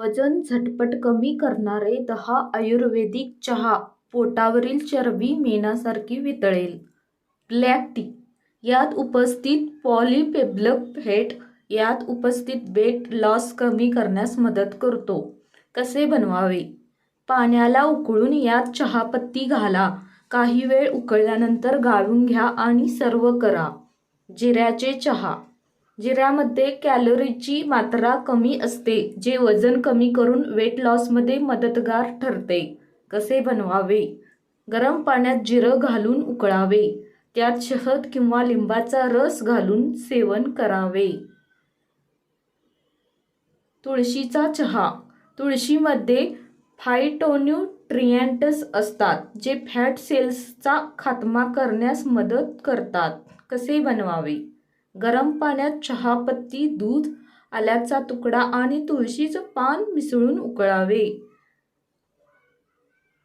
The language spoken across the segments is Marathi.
वजन झटपट कमी करणारे दहा आयुर्वेदिक चहा पोटावरील चरबी मेणासारखी वितळेल. Black tea. यात उपस्थित पॉलिपेब्लक फेट यात उपस्थित वेट लॉस कमी करण्यास मदत करतो. कसे बनवावे? पाण्याला उकळून यात चहापत्ती घाला. काही वेळ उकळल्यानंतर गाळून घ्या आणि सर्व करा. जिऱ्याचे चहा. जिऱ्यामध्ये कॅलरीची मात्रा कमी असते जे वजन कमी करून वेट लॉसमध्ये मदतगार ठरते. कसे बनवावे? गरम पाण्यात जिरं घालून उकळावे. त्यात शहद किंवा लिंबाचा रस घालून सेवन करावे. तुळशीचा चहा. तुळशीमध्ये फायटोन्यूट्रिएंट्स असतात जे फॅट सेल्सचा खात्मा करण्यास मदत करतात. कसे बनवावे? गरम पाण्यात चहापत्ती दूध आल्याचा तुकडा आणि तुळशीचं पान मिसळून उकळावे.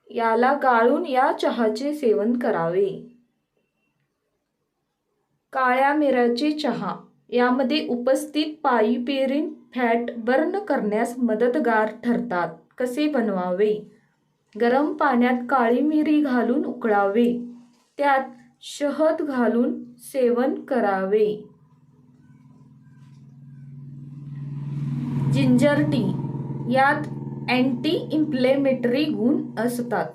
याला गाळून या चहाचे सेवन करावे. काळ्या मिऱ्याचे चहा. यामध्ये उपस्थित पाईपेरिन फॅट बर्न करण्यास मदतगार ठरतात. कसे बनवावे? गरम पाण्यात काळी मिरी घालून उकळावे. त्यात शहद घालून सेवन करावे. जिंजर टी यात अँटी इम्प्लेमेटरी गुण असतात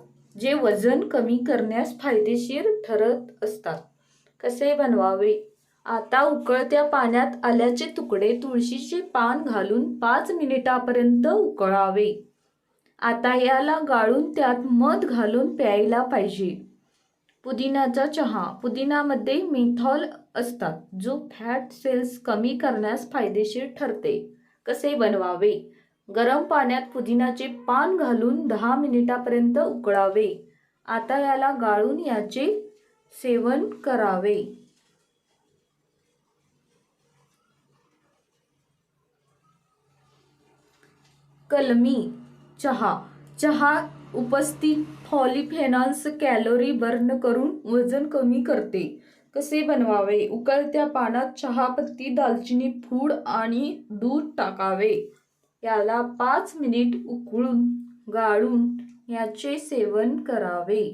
जे वजन कमी करण्यास फायदेशीर ठरत असतात. कसे बनवावे? आता उकळत्या पाण्यात आल्याचे तुकडे तुळशीचे पान घालून पाच मिनिटापर्यंत उकळावे. आता याला गाळून त्यात मध घालून प्यायला पाहिजे. पुदिनाचा चहा. पुदिनामध्ये मिथॉल असतात जो फॅट सेल्स कमी करण्यास फायदेशीर ठरते. कसे बनवावे? गरम पाण्यात पुदिनाचे पान घालून दहा मिनिटापर्यंत उकळावे. आता याला गाळून याचे सेवन करावे. कलमी चहा. चहा उपस्थित फॉलिफेनॉल्स कॅलरी बर्न करून वजन कमी करते. कसे बनवावे? उकळत्या पाण्यात चहापत्ती दालचिनी फूड आणि दूध टाकावे. याला पाच मिनिट उकळून गाळून याचे सेवन करावे.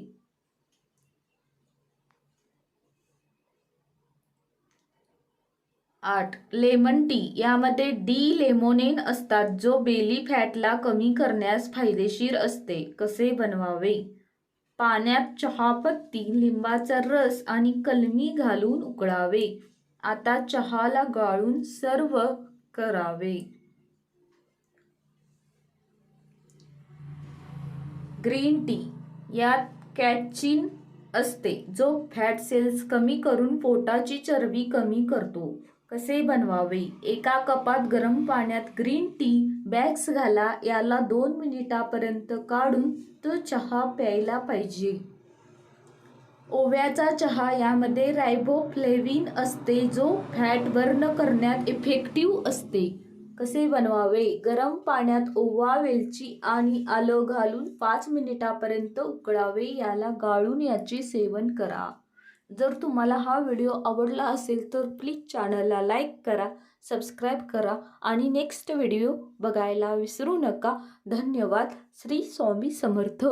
आठ. Lemon tea. यामध्ये डी लेमोनेन असतात जो बेली फॅटला कमी करण्यास फायदेशीर असते. कसे बनवावे? पाण्यात चहापत्ती लिंबाचा रस आणि कलमी घालून उकळावे. आता चहाला गाळून सर्व करावे. ग्रीन टी यात कॅटचिन असते जो फॅट सेल्स कमी करून पोटाची चरबी कमी करतो. कसे बनवावे? एका कपात गरम पाण्यात ग्रीन टी बॅग्स घाला याला दोन मिनिटापर्यंत काढून तो चहा प्यायला पाहिजे. ओव्याचा चहा यामध्ये रायबोफ्लेविन असते जो फॅट बर्न करण्यात इफेक्टिव्ह असते. कसे बनवावे? गरम पाण्यात ओवा वेलची आणि आलं घालून पाच मिनिटापर्यंत उकळावे याला गाळून याचे सेवन करा. जर तुम्हाला हा व्हिडिओ आवडला असेल तर प्लीज चॅनलला लाईक करा. सबस्क्राईब करा आणि नेक्स्ट व्हिडिओ बघायला विसरू नका. धन्यवाद. श्री स्वामी समर्थ.